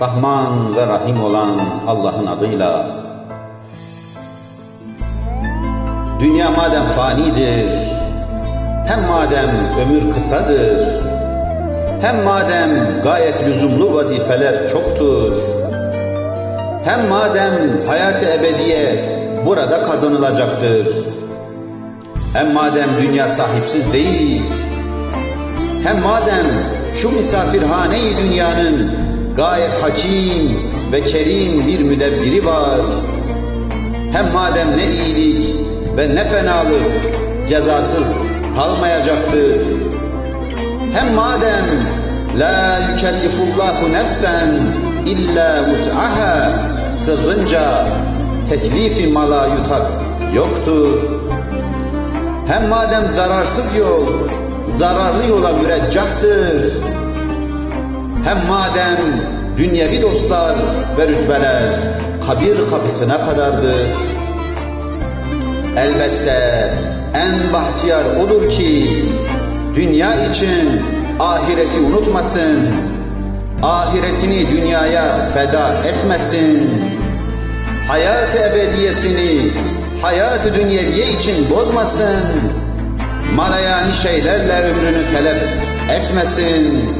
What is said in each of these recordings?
Rahman ve Rahim olan Allah'ın adıyla. Dünya madem fanidir, hem madem ömür kısadır, hem madem gayet lüzumlu vazifeler çoktur, hem madem hayat-ı ebediye burada kazanılacaktır, hem madem dünya sahipsiz değil, hem madem şu misafirhane-i dünyanın gayet hakim ve kerim bir müdebbiri var, hem madem ne iyilik ve ne fenalık cezasız kalmayacaktır, hem madem la yükellifullahu nefsen illa vus'aha sırrınca teklifi mala yutak yoktur. Hem madem zararsız yol zararlı yola müreccahtır. Hem madem dünyevi dostlar ve rütbeler kabir kapısına kadardır. Elbette en bahtiyar odur ki dünya için ahireti unutmasın. Ahiretini dünyaya feda etmesin. Hayat-ı ebediyesini hayat-ı dünyeviye için bozmasın. Malayani şeylerle ömrünü telef etmesin.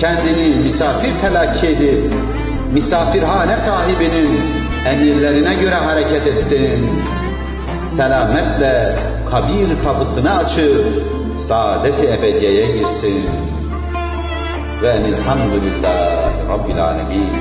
Kendini misafir telakki edip misafirhane sahibinin emirlerine göre hareket etsin. Selametle kabir kapısını açıp saadet-i ebediyeye girsin. Ve elhamdülillahi Rabbil alemin.